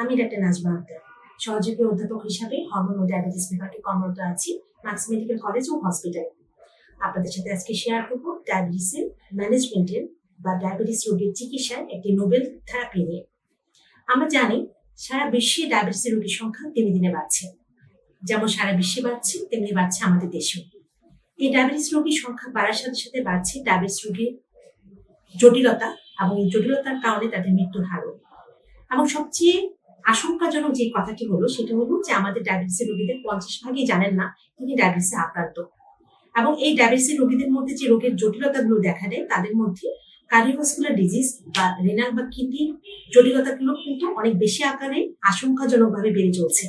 আমি ডাক্তার নাজমা আক্তার সহযোগী অধ্যাপক হিসাবে হরমোন ও ডায়াবেটিস বিভাগে কর্মরত আছি ম্যাক্স মেডিকেল কলেজ ও হসপিটাল। আপনাদের সাথে আজকে শেয়ার করব ডায়াবেটিসের ম্যানেজমেন্টের বা ডায়াবেটিস রোগীর চিকিৎসার একটি নোবেল থেরাপি নিয়ে। আমরা জানি সারা বিশ্বে ডায়াবেটিসের রোগীর সংখ্যা দিনে দিনে বাড়ছে। যেমন সারা বিশ্বে বাড়ছে, তেমনি বাড়ছে আমাদের দেশেও। এই ডায়াবেটিস রোগীর সংখ্যা বাড়ার সাথে সাথে বাড়ছে ডায়াবেটিস রোগীর জটিলতা এবং এই জটিলতার কারণে তাদের মৃত্যুর হারও এবং সবচেয়ে আশঙ্কাজনক যে কথাটি হলো, সেটা হলো যে আমাদের ডায়াবেটিসের রোগীদের পঞ্চাশ ভাগই জানেন না তিনি ডায়াবেটিসে আক্রান্ত। এবং এই ডায়াবেটিসের রোগীদের মধ্যে যে রোগের জটিলতাগুলো দেখা দেয়, তাদের মধ্যে কার্ডিওভাস্কুলার ডিজিজ বা রেনাল বা কিডনি জটিলতাগুলো কিন্তু অনেক বেশি আকারে আশঙ্কাজনকভাবে বেড়ে চলছে।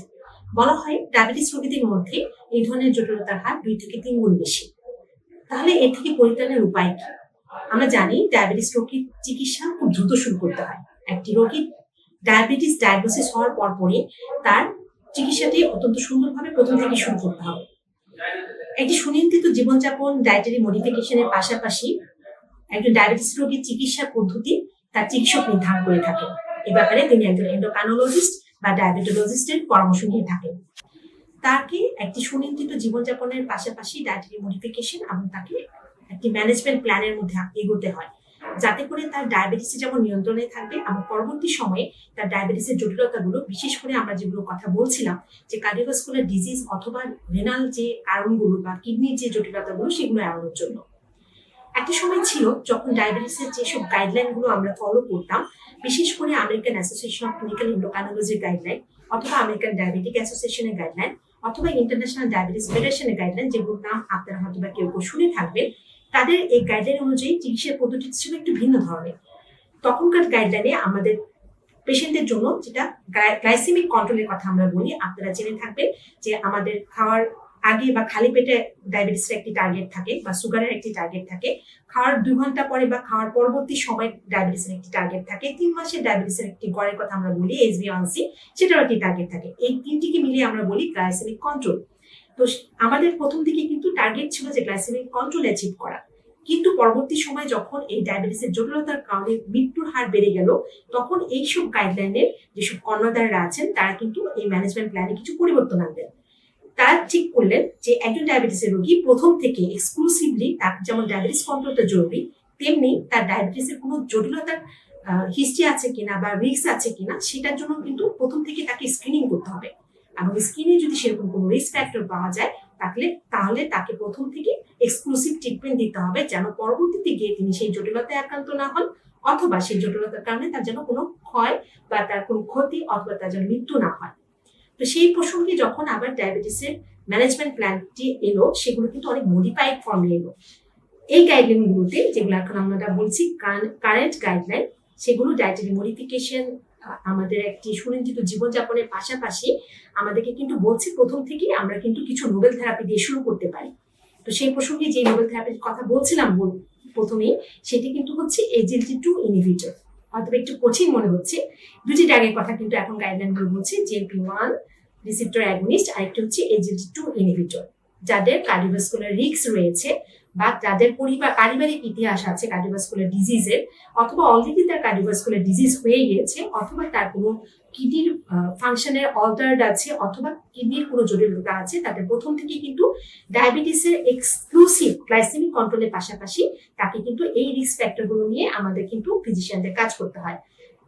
বলা হয় ডায়াবেটিস রোগীদের মধ্যে এই ধরনের জটিলতার হার দুই থেকে তিন গুণ বেশি। তাহলে এর থেকে পরিত্রাণের উপায় কি? আমরা জানি ডায়াবেটিস রোগীর চিকিৎসা খুব দ্রুত শুরু করতে হয়। একটি রোগীর ডায়াবেটিস ডায়াগনোসিস হওয়ার পর পরে তার চিকিৎসাটি অত্যন্ত সুন্দরভাবে প্রথম থেকে শুরু করতে হবে। একটি সুনিয়ন্ত্রিত জীবনযাপন ডায়েটারি মডিফিকেশনের পাশাপাশি একজন ডায়াবেটিস রোগীর চিকিৎসা পদ্ধতি তার চিকিৎসক নির্ধারণ করে থাকেন এ ব্যাপারে তিনি একজন এন্ডোকানোলজিস্ট বা ডায়াবেটোলজিস্টের পরামর্শ নিয়ে থাকেন। তাকে একটি সুনিয়ন্ত্রিত জীবনযাপনের পাশাপাশি ডায়েটারি মডিফিকেশন এবং তাকে একটি ম্যানেজমেন্ট প্ল্যানের মধ্যে এগোতে হয়। যাতে করে তার ডায়াবেটিস যেমন নিয়ন্ত্রণে থাকবে এবং পরবর্তী সময়ে তার ডায়াবেটিসের জটিলতাগুলো, বিশেষ করে আমরা যেগুলো কথা বলছিলাম, যে কার্ডিওভাস্কুলার ডিজিজ অথবা রেনাল যে কারণগুলো বা কিডনির যে জটিলতাগুলো, সেগুলো এড়ানোর জন্য। একটা সময় ছিল যখন ডায়াবেটিসের যেসব গাইডলাইনগুলো আমরা ফলো করতাম, বিশেষ করে আমেরিকান অ্যাসোসিয়েশন অফ ক্লিনিক্যাল ইন্ডোকানোলজির গাইডলাইন অথবা আমেরিকান ডায়াবেটিক অ্যাসোসিয়েশনের গাইডলাইন অথবা ইন্টারন্যাশনাল ডায়াবেটিস ফেডারেশনের গাইডলাইন যেগুলোর নাম আপনারা হয়তো বা কেউ কেউ শুনে থাকবেন তাদের এই গাইডলাইন অনুযায়ী চিকিৎসার পদ্ধতি ছিল একটু ভিন্ন ধরনের। তখনকার গাইডলাইনে আমাদের পেশেন্টের জন্য যেটা গ্লাইসেমিক কন্ট্রোলের কথা আমরা বলি, আপনারা জেনে থাকবেন যে আমাদের খাওয়ার আগে বা খালি পেটে ডায়াবেটিসের একটি টার্গেট থাকে বা সুগারের একটি টার্গেট থাকে। খাওয়ার দুই ঘণ্টা পরে বা খাওয়ার পরবর্তী সময় ডায়াবেটিসের একটি টার্গেট থাকে। তিন মাসের ডায়াবেটিসের একটি গড়ের কথা আমরা বলি এসবি ওয়ানসি সেটারও একটি টার্গেট থাকে। এই তিনটিকে মিলিয়ে আমরা বলি গ্লাইসেমিক কন্ট্রোল তো আমাদের প্রথম দিকে কিন্তু টার্গেট ছিল যে গ্লাইসেমিক কন্ট্রোল অ্যাচিভ করা। কিন্তু পরবর্তী সময় যখন এই ডায়াবেটিসের জটিলতার কারণে মৃত্যুর হার বেড়ে গেল, তখন এইসব গাইডলাইনের যেসব কর্ণধাররা আছেন, তারা কিন্তু এই ম্যানেজমেন্ট প্ল্যানে কিছু পরিবর্তন আনবেন তারা ঠিক করলেন যে একজন ডায়াবেটিসের রোগী প্রথম থেকে এক্সক্লুসিভলি তার যেমন ডায়াবেটিস কন্ট্রোলটা জরুরি, তেমনি তার ডায়াবেটিসের কোনো জটিলতার হিস্ট্রি আছে কিনা বা রিস্ক আছে কিনা, সেটার জন্য কিন্তু প্রথম থেকে তাকে স্ক্রিনিং করতে হবে। এবং স্কিনে যদি সেরকম কোনো রিস্ক ফ্যাক্টর পাওয়া যায়, তাহলে তাহলে তাকে প্রথম থেকে এক্সক্লুসিভ ট্রিটমেন্ট দিতে হবে যেন পরবর্তীতে গিয়ে তিনি সেই জটিলতায় আক্রান্ত না হন অথবা সেই জটিলতার কারণে তার যেন কোনো ক্ষয় বা তার কোনো ক্ষতি অথবা তার যেন মৃত্যু না হয়। তো সেই প্রসঙ্গে যখন আবার ডায়াবেটিসের ম্যানেজমেন্ট প্ল্যানটি এলো, সেগুলো কিন্তু অনেক মডিফাইড ফর্মে এলো। এই গাইডলাইনগুলোতে যেগুলো এখন আমরা বলছি কারেন্ট গাইডলাইন সেগুলো ডায়েটারি মডিফিকেশন আমাদের একটি সুনিন্দিত জীবনযাপনের পাশাপাশি আমাদেরকে কিন্তু বলছে প্রথম থেকেই আমরা কিন্তু কিছু নোবেল থেরাপি দিয়ে শুরু করতে পারি। তো সেই প্রসঙ্গে যে নোবেল থেরাপির কথা বলছিলাম প্রথমেই সেটি কিন্তু হচ্ছে এজেন্টি টু ইনহিবিটর হয়তো একটু কঠিন মনে হচ্ছে। দুটি ড্রাগের কথা কিন্তু এখন গাইডলাইনগুলো বলছে জেলপি ওয়ান রিসিপ্টর অ্যাগনিস্ট আরেকটি হচ্ছে এজেন্টি টু ইনহিবিটর যাদের কার্ডিওভাস্কুলার রিস্ক রয়েছে বা যাদের পরিবার পারিবারিক ইতিহাস আছে কার্ডিওভাস্কুলার ডিজিজের অথবা অলরেডি তার কার্ডিওভাস্কুলার ডিজিজ হয়ে গিয়েছে অথবা তার কোনো কিডনির ফাংশনের অল্টার্ড আছে, অথবা কিডনির কোনো জটিলতা আছে, তাদের প্রথম থেকে কিন্তু ডায়াবেটিসের এক্সক্লুসিভ গ্লাইসেমিক কন্ট্রোলের পাশাপাশি তাকে কিন্তু এই রিস্ক ফ্যাক্টরগুলো নিয়ে আমাদের কিন্তু ফিজিশিয়ানদের কাজ করতে হয়।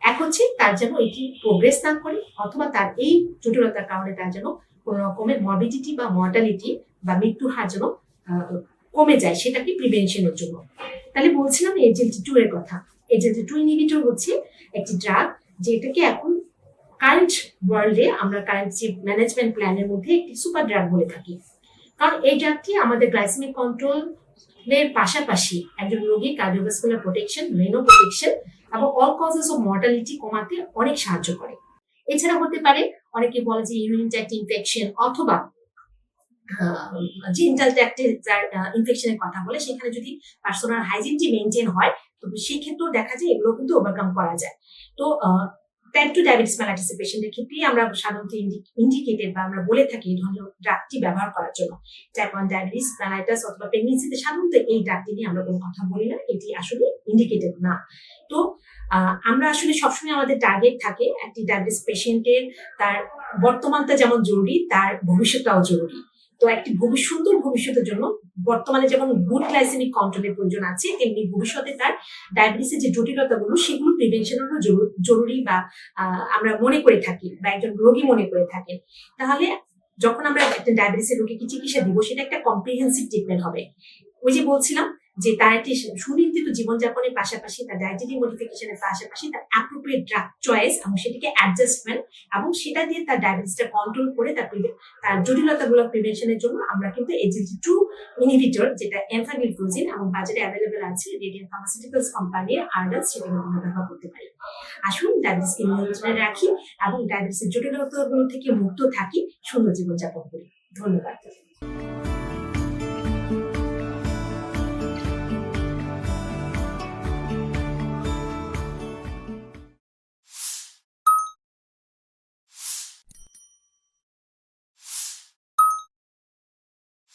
এক হচ্ছে তার যেন এটি প্রোগ্রেস না করে, অথবা তার এই জটিলতার কারণে তার যেন কোনো রকমের মর্বিডিটি বা মর্টালিটি বা মৃত্যুর হার যেন কমে যায়, সেটাকে প্রিভেনশনের জন্য। তাহলে বলছিলাম এজেন্টি টু এর কথা। এজেন্টি টু ইনহিবিটর হচ্ছে একটি ড্রাগ যেটাকে এখন কারেন্ট ওয়ার্ল্ডে আমরা কারেন্ট যে ম্যানেজমেন্ট প্ল্যানের মধ্যে একটি সুপার ড্রাগ বলে থাকি। কারণ এই ড্রাগটি আমাদের গ্লাইসেমিক কন্ট্রোলের পাশাপাশি একজন রোগীর কার্ডিওভাস্কুলার প্রোটেকশন রেনো প্রোটেকশন এবং অল কজেস অফ মর্টালিটি কমাতে অনেক সাহায্য করে। এছাড়া হতে পারে, অনেকে বলে যে ইউরিন ট্র্যাক্ট ইনফেকশন অথবা জেন্টাল ট্র্যাক্টে যার ইনফেকশনের কথা বলে, সেখানে যদি পার্সোনাল হাইজিনটি মেনটেন হয়, তো সেই ক্ষেত্রেও দেখা যায় এগুলো কিন্তু ওভারকাম করা যায়। তো টাইপ টু ডায়াবেটিস মেলাইটিসের পেশেন্টের ক্ষেত্রে আমরা সাধারণত ইন্ডিকেটেড বা আমরা বলে থাকি এই ধরনের ড্রাগটি ব্যবহার করার জন্য? টাইপ ওয়ান ডায়াবেটিস মেলাইটাস অথবা প্রেগনেন্সিতে সাধারণত এই ড্রাগটি নিয়ে আমরা কোনো কথা বলি না, এটি আসলে ইন্ডিকেটেড না। তো আমরা আসলে সবসময় আমাদের টার্গেট থাকে একটি ডায়াবেটিস পেশেন্টের তার বর্তমানটা যেমন জরুরি, তার ভবিষ্যৎটাও জরুরি। তো একটি সুন্দর ভবিষ্যতের জন্য বর্তমানে যেমন গুড গ্লাইসেমিক কন্ট্রোলের প্রয়োজন আছে, তেমনি ভবিষ্যতে তার ডায়াবেটিসের যে জটিলতাগুলো সেগুলো প্রিভেনশনেরও জরু- জরুরি বা আমরা মনে করে থাকি বা একজন রোগী মনে করে থাকেন তাহলে যখন আমরা একটা ডায়াবেটিসের রোগীকে চিকিৎসা দিব, সেটা একটা কম্প্রিহেন্সিভ ট্রিটমেন্ট হবে। ওই যে বলছিলাম যে তার সুনির্দিত জীবনযাপনের পাশাপাশি তার ডায়েটেটিক মডিফিকেশনের পাশাপাশি তার অ্যাপ্রোপ্রিয়েট ড্রাগ চয়েস এবং সেটিকে অ্যাডজাস্টমেন্ট এবং সেটা দিয়ে তার ডায়াবেটিসটা কন্ট্রোল করে তার তার জটিলতাগুলো প্রিভেনশনের জন্য আমরা কিন্তু এজিটি টু ইনহিবিটর যেটা এনফাগ্লিফ্লোজিন এবং বাজারে অ্যাভেলেবেল আছে রেডিয়ান ফার্মাসিউটিক্যালস কোম্পানির আর্ডাস সেটা কিন্তু ব্যবহার করতে পারি। আসুন ডায়াবেটিসকে নিয়ন্ত্রণে রাখি এবং ডায়াবেটিসের জটিলতাগুলো থেকে মুক্ত থাকি, সুন্দর জীবনযাপন করি। ধন্যবাদ।